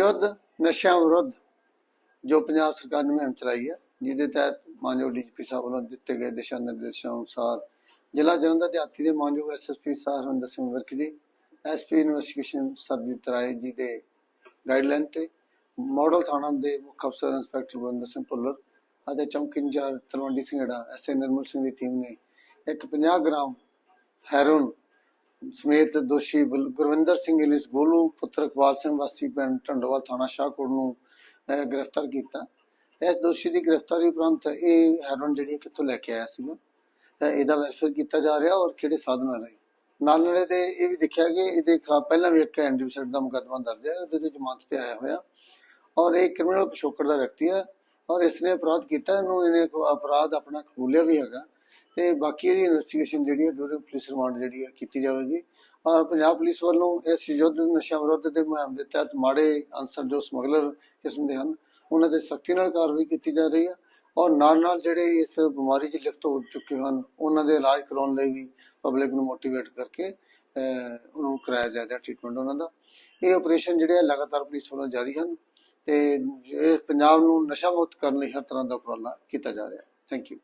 ਯੁੱਧ ਨਸ਼ਿਆਂ ਵਿਰੁੱਧ, ਜੋ ਪੰਜਾਬ ਸਰਕਾਰ ਨੇ ਮੁਹਿੰਮ ਚਲਾਈ ਹੈ, ਜਿਹਦੇ ਤਹਿਤ ਮਾਨਯੋਗ ਡੀਜੀਪੀ ਸਾਹਿਬ ਵੱਲੋਂ ਦਿੱਤੇ ਗਏ ਦਿਸ਼ਾ ਨਿਰਦੇਸ਼ਾਂ ਅਨੁਸਾਰ ਜ਼ਿਲ੍ਹਾ ਜਲੰਧਰ ਦੇ ਦੇ ਮਾਨਯੋਗ ਐਸਐਸਪੀ ਸਾਹਿਬ ਹਰਿੰਦਰ ਸਿੰਘ ਵਰਕ ਜੀ ਐਸਪੀ ਇਨਵੈਸਟੀਗੇਸ਼ਨ ਸਰਬਜੀਤ ਰਾਏ ਜੀ ਦੇ ਗਾਈਡਲਾਈਨ ਤੇ ਮਾਡਲ ਥਾਣਾ ਦੇ ਮੁੱਖ ਅਫਸਰ ਇੰਸਪੈਕਟਰ ਬਰਿੰਦਰ ਸਿੰਘ ਭੁੱਲਰ ਅਤੇ ਚੌਂਕੀ ਇੰਚਾਰਜ ਤਲਵੰਡੀ ਸਿੰਘੜਾ ਐਸਏ ਨਿਰਮਲ ਸਿੰਘ ਦੀ ਟੀਮ ਨੇ ਇੱਕ 50 ਗ੍ਰਾਮ ਹੈਰੋਨ ਸਮੇਤ ਦੋਸ਼ੀ ਬਲ- ਗੁਰਵਿੰਦਰ ਸਿੰਘ ਇਲਿਸ ਗੋਲੂ ਪੁੱਤਰ ਇਕਬਾਲ ਸਿੰਘ ਵਾਸੀ ਪਿੰਡ ਢੰਡੋਵਾਲ ਥਾਣਾ ਸ਼ਾਹਕੋਟ ਨੂੰ ਗ੍ਰਿਫਤਾਰ ਕੀਤਾ। ਇਸ ਦੋਸ਼ੀ ਦੀ ਗ੍ਰਿਫਤਾਰੀ ਉਪਰੰਤ ਇਹ ਹੈਰੋਨ ਜਿਹੜੀ ਕਿੱਥੋਂ ਲੈ ਕੇ ਆਇਆ ਸੀਗਾ? ਇਹਦਾ ਵੈਰੀਫਾਈ ਕੀਤਾ ਜਾ ਰਿਹਾ ਔਰ ਕਿਹੜੇ ਸਾਧਨ ਨਾਲ ਨਾਲ ਨਾਲੇ ਤੇ ਇਹ ਵੀ ਦੇਖਿਆ ਕਿ ਇਹਦੇ ਖਿਲਾਫ ਪਹਿਲਾਂ ਵੀ ਇੱਕ ਐਨਡੀਪੀਸੈਟ ਦਾ ਮੁਕੱਦਮਾ ਦਰਜ ਹੈ, ਉਹਦੇ ਤੇ ਜ਼ਮਾਨਤ ਤੇ ਆਇਆ ਹੋਇਆ। ਔਰ ਇਹ ਕ੍ਰਿਮੀਨਲ ਪਿਛੋਕੜ ਦਾ ਵਿਅਕਤੀ ਹੈ ਔਰ ਇਸਨੇ ਅਪਰਾਧ ਕੀਤਾ, ਇਹਨੂੰ ਇਹਨੇ ਅਪਰਾਧ ਆਪਣਾ ਕਬੂਲਿਆ ਵੀ ਹੈਗਾ। ਤੇ ਬਾਕੀ ਇਹਦੀ ਇਨਵੈਸਟੀਗੇਸ਼ਨ ਜਿਹੜੀ ਹੈ ਡਿਊਰਿੰਗ ਪੁਲਿਸ ਰਿਮਾਂਡ ਜਿਹੜੀ ਹੈ ਕੀਤੀ ਜਾਵੇਗੀ। ਔਰ ਪੰਜਾਬ ਪੁਲਿਸ ਵੱਲੋਂ ਇਸ ਯੁੱਧ ਨਸ਼ਾ ਵਿਰੁੱਧ ਦੇ ਮੁਹਿੰਮ ਦੇ ਤਹਿਤ ਮਾੜੇ ਅਨਸਰ ਜੋ ਸਮਗਲਰ ਕਿਸਮ ਦੇ ਹਨ, ਉਹਨਾਂ ਤੇ ਸਖਤੀ ਨਾਲ ਕਾਰਵਾਈ ਕੀਤੀ ਜਾ ਰਹੀ ਹੈ ਔਰ ਨਾਲ ਨਾਲ ਜਿਹੜੇ ਇਸ ਬਿਮਾਰੀ 'ਚ ਲਿਪਤ ਹੋ ਚੁੱਕੇ ਹਨ, ਉਹਨਾਂ ਦੇ ਇਲਾਜ ਕਰਾਉਣ ਲਈ ਵੀ ਪਬਲਿਕ ਨੂੰ ਮੋਟੀਵੇਟ ਕਰਕੇ ਉਹਨੂੰ ਕਰਾਇਆ ਜਾ ਰਿਹਾ ਟ੍ਰੀਟਮੈਂਟ ਉਹਨਾਂ ਦਾ। ਇਹ ਆਪਰੇਸ਼ਨ ਜਿਹੜੇ ਲਗਾਤਾਰ ਪੁਲਿਸ ਵੱਲੋਂ ਜਾਰੀ ਹਨ ਤੇ ਪੰਜਾਬ ਨੂੰ ਨਸ਼ਾ ਮੁਕਤ ਕਰਨ ਲਈ ਹਰ ਤਰ੍ਹਾਂ ਦਾ ਉਪਰਾਲਾ ਕੀਤਾ ਜਾ ਰਿਹਾ ਥੈਂਕ ਯੂ